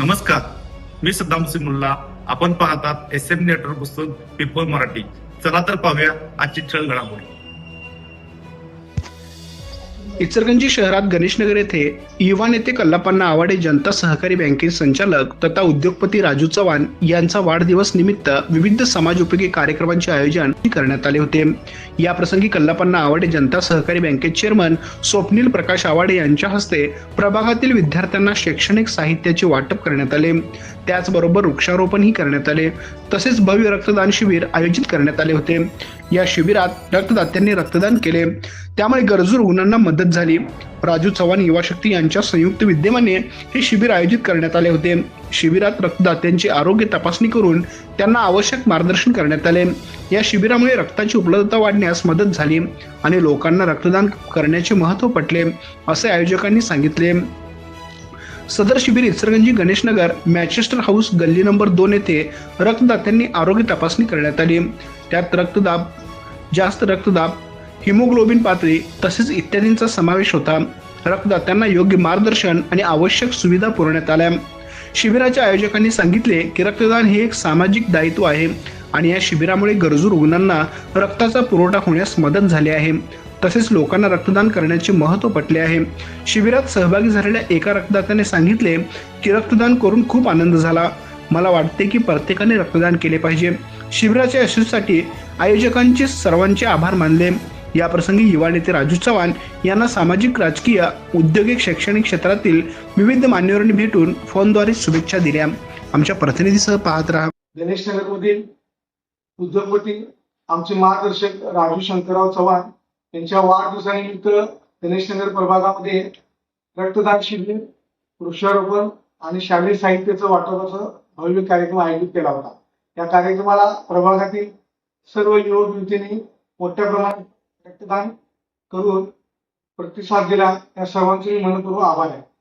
नमस्कार मी सद्दाम सिंग मुल्ला आपण पाहतात एस एम नेटवर्क पुस्तक पीपल मराठी. चला तर पाहूया आजची ठळ घडामोडी. इचलकरंजी शहरात गणेशनगर येथे युवा नेते कल्लापांना आवाडे जनता सहकारी बँकेचे संचालक तथा उद्योगपती राजू चव्हाण यांचा वाढदिवस निमित्त विविध समाजोपयोगी कार्यक्रमांचे आयोजन करण्यात आले होते. या प्रसंगी कल्लापण्णा आवाडे जनता सहकारी बँकेचे चेअरमन स्वप्नील प्रकाश आवाडे यांच्या हस्ते प्रभागातील विद्यार्थ्यांना शैक्षणिक साहित्याचे वाटप करण्यात आले. त्याचबरोबर वृक्षारोपणही करण्यात आले. तसेच भव्य रक्तदान शिबिर आयोजित करण्यात आले होते. या शिबिरात रक्तदात्यांनी रक्तदान केले. त्यामुळे गरजू रुग्णांना मदत झाली. राजू चव्हाण युवा शक्ती यांच्या संयुक्त विद्यमाने हे शिबिर आयोजित करण्यात आले होते. शिबिरात रक्तदात्यांची आरोग्य तपासणी करून त्यांना आवश्यक मार्गदर्शन करण्यात आले. या शिबिरामुळे रक्ताची उपलब्धता वाढण्यास मदत झाली आणि लोकांना रक्तदान करण्याचे महत्त्व पटले असे आयोजकांनी सांगितले. सदर शिबिर इचलकरंजी गणेशनगर मॅचेस्टर हाऊस गल्ली नंबर दोन येथे रक्तदात्यांनी आरोग्य तपासणी करण्यात आली. त्यात रक्तदाब जास्त रक्तदाब हिमोग्लोबिन पातळी तसेच इत्यादींचा समावेश होता. रक्तदात्यांना योग्य मार्गदर्शन आणि आवश्यक सुविधा पुरवण्यात आल्या. शिबिराच्या आयोजकांनी सांगितले की रक्तदान हे एक सामाजिक दायित्व आहे आणि या शिबिरामुळे गरजू रुग्णांना रक्ताचा पुरवठा होण्यास मदत झाली आहे. तसेच लोकांना रक्तदान करण्याचे महत्त्व पटले आहे. शिबिरात सहभागी झालेल्या एका रक्तदात्याने सांगितले की रक्तदान करून खूप आनंद झाला. मला वाटते की प्रत्येकाने रक्तदान केले पाहिजे. शिबिराच्या यशस्वीसाठी आयोजकांचे सर्वांचे आभार मानले. या प्रसंगी युवा नेते राजू चव्हाण यांना सामाजिक राजकीय औद्योगिक शैक्षणिक क्षेत्रातील विविध मान्यवरांनी भेटून फोनद्वारे शुभेच्छा दिल्या. आमच्या प्रतिनिधीसह पाहत राहा. गणेशनगरमधील उद्योगपती आमचे मार्गदर्शक राजू शंकरराव चव्हाण यांच्या वाढदिवसानिमित्त गणेशनगर प्रभागामध्ये रक्तदान शिबिर वृक्षारोपण आणि शालेय साहित्याचं वाटपाचा भव्य कार्यक्रम आयोजित केला होता. या कार्यक्रमाला प्रभागातील सर्व युवक युवतींनी मोठ्या प्रमाणात रक्तदान करून प्रतिसाद दिला. या सर्वांचे मनपूर्वक आभार आहे.